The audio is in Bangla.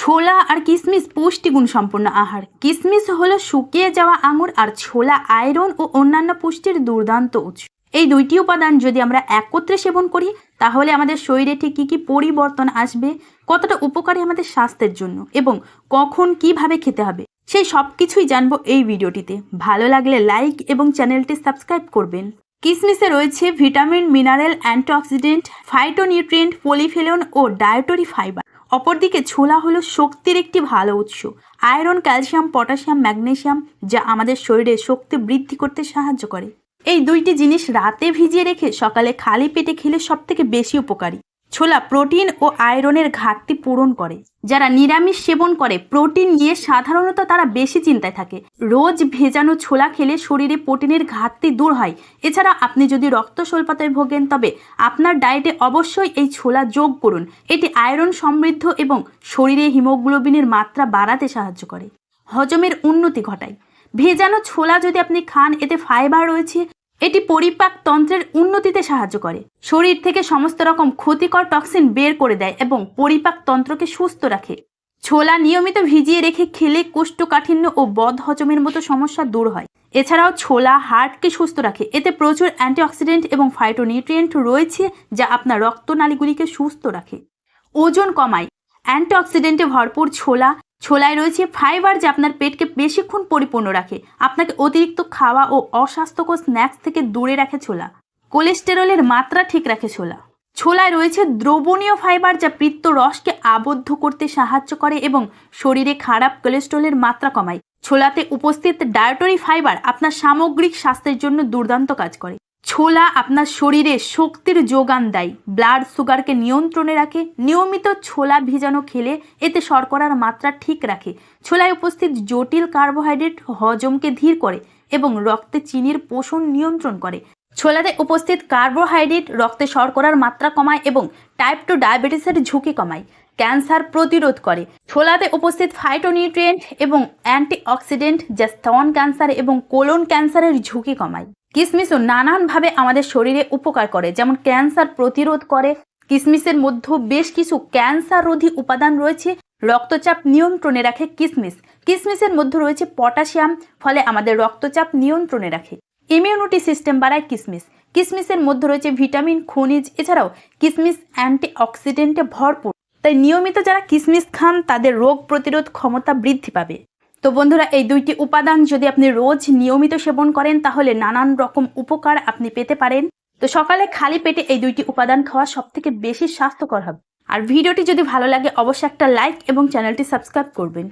ছোলা আর কিশমিশ পুষ্টিগুণ সম্পন্ন আহার। কিশমিশ হলো শুকিয়ে যাওয়া আঙুর আর ছোলা, আয়রন ও অন্যান্য পুষ্টির দুর্দান্ত উৎস। এই দুইটি উপাদান যদি আমরা একত্রে সেবন করি, তাহলে আমাদের শরীরে ঠিক কী কী পরিবর্তন আসবে, কতটা উপকারী আমাদের স্বাস্থ্যের জন্য এবং কখন কীভাবে খেতে হবে, সেই সব কিছুই জানব এই ভিডিওটিতে। ভালো লাগলে লাইক এবং চ্যানেলটি সাবস্ক্রাইব করবেন। কিসমিসে রয়েছে vitamin, mineral, antioxidant, phytonutrient, polyphenol ও ডায়েটরি ফাইবার। অপরদিকে ছোলা হলো শক্তির একটি ভালো উৎস। আয়রন, ক্যালসিয়াম, পটাশিয়াম, ম্যাগনেশিয়াম যা আমাদের শরীরে শক্তি বৃদ্ধি করতে সাহায্য করে। এই দুইটি জিনিস রাতে ভিজিয়ে রেখে সকালে খালি পেটে খেলে সবথেকে বেশি উপকারী। ছোলা প্রোটিন ও আয়রনের ঘাটতি পূরণ করে। যারা নিরামিষ সেবন করে, প্রোটিন নিয়ে সাধারণত তারা বেশি চিন্তায় থাকে। রোজ ভেজানো ছোলা খেলে শরীরে প্রোটিনের ঘাটতি দূর হয়। এছাড়া আপনি যদি রক্ত স্বল্পতায় ভোগেন, তবে আপনার ডায়েটে অবশ্যই এই ছোলা যোগ করুন। এটি আয়রন সমৃদ্ধ এবং শরীরে হিমোগ্লোবিনের মাত্রা বাড়াতে সাহায্য করে। হজমের উন্নতি ঘটায়। ভেজানো ছোলা যদি আপনি খান, এতে ফাইবার রয়েছে এটি পরিপাক তন্ত্রের উন্নতিতে সাহায্য করে। শরীর থেকে সমস্ত রকম ক্ষতিকর টক্সিন বের করে দেয় এবং পরিপাক তন্ত্রকে সুস্থ রাখে। ছোলা নিয়মিত ভিজিয়ে রেখে খেলে কোষ্ঠকাঠিন্য ও বদ হজমের মতো সমস্যা দূর হয়। এছাড়াও ছোলা হার্টকে সুস্থ রাখে। এতে প্রচুর অ্যান্টিঅক্সিডেন্ট এবং ফাইটোনিউট্রিয়েন্ট রয়েছে যা আপনার রক্তনালীগুলিকে সুস্থ রাখে। ওজন কমায়। অ্যান্টিঅক্সিডেন্টে ভরপুর ছোলা ছোলায় রয়েছে ফাইবার যা আপনার পেটকে বেশিক্ষণ পরিপূর্ণ রাখে। আপনাকে অতিরিক্ত খাওয়া ও অস্বাস্থ্যকর স্ন্যাক্স থেকে দূরে রাখে ছোলা। কোলেস্টেরলের মাত্রা ঠিক রাখে ছোলা। ছোলায় রয়েছে দ্রবণীয় ফাইবার যা পিত্ত রসকে আবদ্ধ করতে সাহায্য করে এবং শরীরে খারাপ কোলেস্ট্রলের মাত্রা কমায়। ছোলাতে উপস্থিত ডায়েটরি ফাইবার আপনার সামগ্রিক স্বাস্থ্যের জন্য দুর্দান্ত কাজ করে। ছোলা আপনার শরীরে শক্তির যোগান দেয়। ব্লাড সুগারকে নিয়ন্ত্রণে রাখে। নিয়মিত ছোলা ভিজানো খেলে এতে শর্করার মাত্রা ঠিক রাখে। ছোলায় উপস্থিত জটিল কার্বোহাইড্রেট হজমকে ধীর করে এবং রক্তে চিনির পোষণ নিয়ন্ত্রণ করে। ছোলাতে উপস্থিত কার্বোহাইড্রেট রক্তে শর্করার মাত্রা কমায় এবং টাইপ টু ডায়াবেটিসের ঝুঁকি কমায়। ক্যান্সার প্রতিরোধ করে। ছোলাতে উপস্থিত ফাইটোনিউট্রিয়েন্ট এবং অ্যান্টিঅক্সিডেন্ট যা স্তন ক্যান্সার এবং কোলন ক্যান্সারের ঝুঁকি কমায়। কিসমিসও নানানভাবে আমাদের শরীরে উপকার করে, যেমন ক্যান্সার প্রতিরোধ করে। কিসমিসের মধ্যে বেশ কিছু ক্যান্সার রোধী উপাদান রয়েছে, রক্তচাপ নিয়ন্ত্রণে রাখে কিসমিস। কিসমিসের মধ্যে রয়েছে পটাশিয়াম, ফলে আমাদের রক্তচাপ নিয়ন্ত্রণে রাখে। ইমিউনিটি সিস্টেম বাড়ায় কিসমিস। কিসমিসের মধ্যে রয়েছে ভিটামিন, খনিজ, এছাড়াও কিসমিস অ্যান্টিঅক্সিডেন্টে ভরপুর। তাই নিয়মিত যারা কিসমিস খান, তাদের রোগ প্রতিরোধ ক্ষমতা বৃদ্ধি পাবে। তো বন্ধুরা, এই দুইটি উপাদান যদি আপনি রোজ নিয়মিত সেবন করেন, তাহলে নানান রকম উপকার আপনি পেতে পারেন। তো সকালে খালি পেটে এই দুইটি উপাদান খাওয়া সব থেকে বেশি স্বাস্থ্যকর হবে। আর ভিডিওটি যদি ভালো লাগে, অবশ্যই একটা লাইক এবং চ্যানেলটি সাবস্ক্রাইব করবেন।